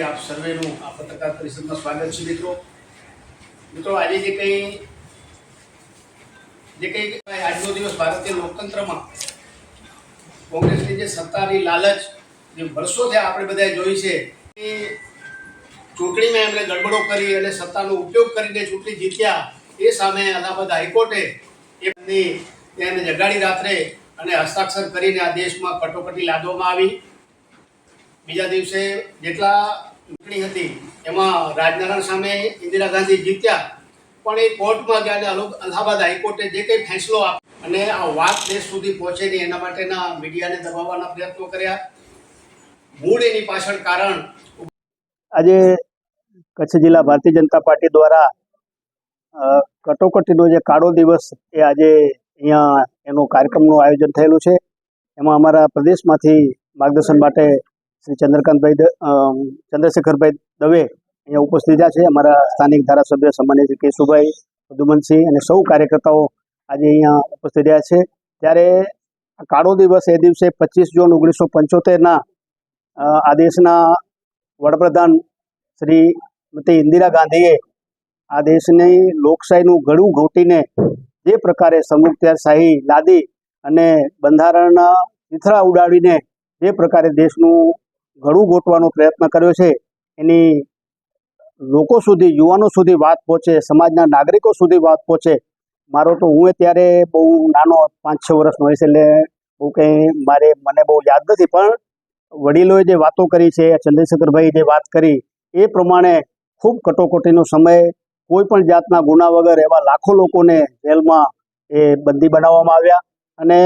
તરફથી આપ સર્વેનું આ પત્રકાર પરિષદમાં સ્વાગત છે મિત્રો. મિત્રો, આજે જે કંઈ જે કંઈ આજનો દિવસ ભારતીય લોકતંત્રમાં કોંગ્રેસની જે સત્તાની લાલચ, જે વર્ષોથી આપણે બધાએ જોઈ છે, એ ચૂંટણીમાં એમણે ગડબડો કરી અને સત્તાનો ઉપયોગ કરીને ચૂંટણી જીત્યા, એ સામે અલ્હાબાદ હાઈકોર્ટે એમની, એને જગાડી રાત્રે અને હસ્તાક્ષર કરીને આ દેશમાં કટોકટી લાદવામાં આવી. બીજા દિવસે જેટલા ચૂંટણી હતી, એમાં રાજનારાયણ સામે ઇન્દિરા ગાંધી જીત્યા. પણ એ કોર્ટમાં અલો- અલ્હાબાદ હાઈકોર્ટે જે કંઈ ફેંસલો આપ્યો અને આ વાત દેશ સુધી પહોંચે નહીં, એના માટેના મીડિયાને દબાવવાના પ્રયત્નો કર્યા. મૂળ એની પાછળ કારણ આજે કચ્છ જિલ્લા ભારતીય જનતા પાર્ટી દ્વારા કટોકટીનો જે કાળો દિવસ એ આજે અહીંયા એનો કાર્યક્રમનું આયોજન થયેલું છે. એમાં અમારા પ્રદેશમાંથી માર્ગદર્શન માટે શ્રી ચંદ્રકાંતભાઈ ચંદ્રશેખરભાઈ દવે અહીંયા ઉપસ્થિત રહ્યા છે. અમારા સ્થાનિક ધારાસભ્ય સામાન્ય શ્રી કેશુભાઈ મધુમનસિંહ અને સૌ કાર્યકર્તાઓ આજે અહીંયા ઉપસ્થિત રહ્યા છે. ત્યારે કાળો દિવસ એ દિવસે પચીસ જૂન ઓગણીસો પંચોતેરના આ દેશના વડાપ્રધાન શ્રીમતી ઇન્દિરા ગાંધીએ આ દેશની લોકશાહીનું ગળું ઘોટીને જે પ્રકારે સંયુક્તશાહી લાદી અને બંધારણના ચીથડા ઉડાડીને જે પ્રકારે દેશનું ગળું ગોઠવાનો પ્રયત્ન કર્યો છે. એની લોકો સુધી, યુવાનો સુધી વાત પહોંચે, સમાજના નાગરિકો સુધી વાત પહોંચે. મારો તો હું ત્યારે બહુ નાનો પાંચ છ વર્ષનો હશે એટલે બહુ કંઈ મારે, મને બહુ યાદ નથી. પણ વડીલોએ જે વાતો કરી છે ચંદ્રશેખરભાઈ જે વાત કરી, એ પ્રમાણે ખૂબ કટોકટીનો સમય કોઈ પણ જાતના ગુના વગર એવા લાખો લોકોને જેલમાં એ બંદી બનાવવામાં આવ્યા. અને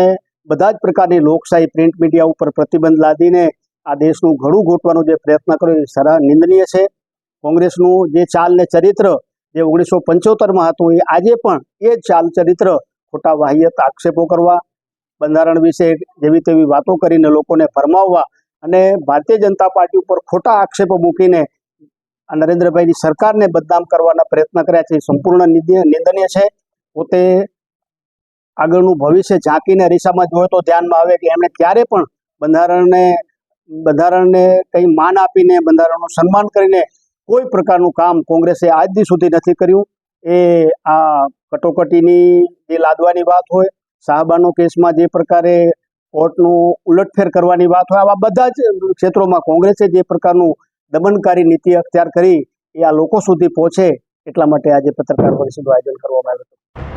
બધા જ પ્રકારની લોકશાહી, પ્રિન્ટ મીડિયા ઉપર પ્રતિબંધ લાદીને આ દેશનું ઘડું ઘોટવાનો જે પ્રયત્ન કર્યો એ સરા નિંદનીય છે. કોંગ્રેસનું જે ચાલ ને ચરિત્ર જે ઓગણીસો પંચોતેરમાં હતું, એ આજે પણ એ ચાલ ચરિત્ર ખોટા વાહ્યત આક્ષેપો કરવા, બંધારણ વિશે જેવી તેવી વાતો કરીને લોકોને ફરમાવવા અને ભારતીય જનતા પાર્ટી ઉપર ખોટા આક્ષેપો મૂકીને આ નરેન્દ્રભાઈની સરકારને બદનામ કરવાના પ્રયત્ન કર્યા છે સંપૂર્ણ નિંદનીય છે. પોતે આગળનું ભવિષ્ય ઝાંકીને અરીસામાં જોયો તો ધ્યાનમાં આવે કે એમણે ક્યારે પણ બંધારણને બંધારણને કંઈ માન આપીને, બંધારણનું સન્માન કરીને કોઈ પ્રકારનું કામ કોંગ્રેસે આજ સુધી નથી કર્યું. એ આ કટોકટીની જે લાદવાની વાત હોય શાહબાનો કેસમાં જે પ્રકારે કોર્ટનું ઉલટફેર કરવાની વાત હોય, આવા બધા જ ક્ષેત્રોમાં કોંગ્રેસે જે પ્રકારનું દમનકારી નીતિ અખ્તિયાર કરી, એ આ લોકો સુધી પહોંચે એટલા માટે આજે પત્રકાર પરિષદનું આયોજન કરવામાં આવ્યું હતું.